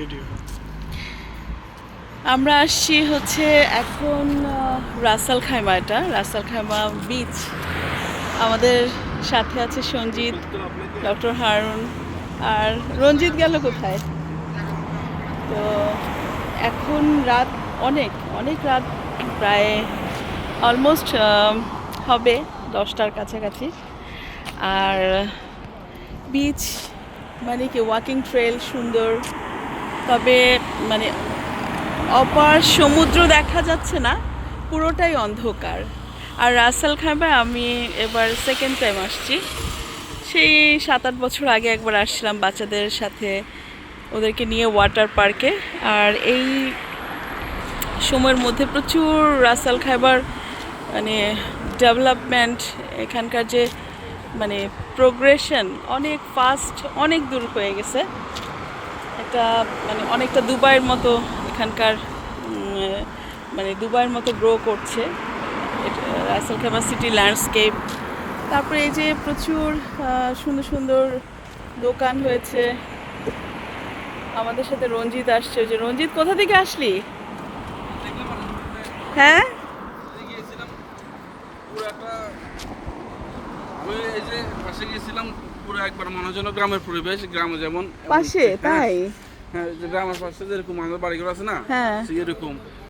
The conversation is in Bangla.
ভিডিও আমরা আসছি হচ্ছে এখন রাসাল খাইমা এটা, রাসাল খাইমা বিচ আমাদের সাথে আছে সঞ্জিত, ডক্টর হারুন আর রঞ্জিত গেল কোথায়? তো এখন রাত অনেক অনেক রাত, প্রায় অলমোস্ট হবে দশটার কাছাকাছি। আর বিচ মানে কি ওয়াকিং ট্রেল সুন্দর। তবে মানে অপার সমুদ্র দেখা যাচ্ছে না, পুরোটাই অন্ধকার। আর রাসাল খাইমায় আমি এবার সেকেন্ড টাইম আসছি। সেই সাত আট বছর আগে একবার আসছিলাম বাচ্চাদের সাথে ওদেরকে নিয়ে ওয়াটার পার্কে আর এই সময়ের মধ্যে প্রচুর রাসাল খাইবার মানে ডেভেলপমেন্ট এখানকার যে মানে প্রোগ্রেশন অনেক ফাস্ট অনেক দূর হয়ে গেছে। একটা মানে অনেকটা দুবাইয়ের মতো এখানকার মানে দুবাইয়ের মতো গ্রো করছে। রাসেল খামা সিটি ল্যান্ডস্কেপ তারপরে এই যে প্রচুর সুন্দর সুন্দর দোকান হয়েছে। আমাদের সাথে রঞ্জিত আসছে। যে রঞ্জিত কোথা থেকে আসলি? হ্যাঁ? পাশে গিয়েছিলাম পুরো একবার মনে গ্রামের পরিবেশ গ্রামে যেমন পাশে হ্যাঁ, তাই? হ্যাঁ যেটা আমার পাশে যেরকম আমাদের বাড়িঘর আছে না হ্যাঁ। এরকম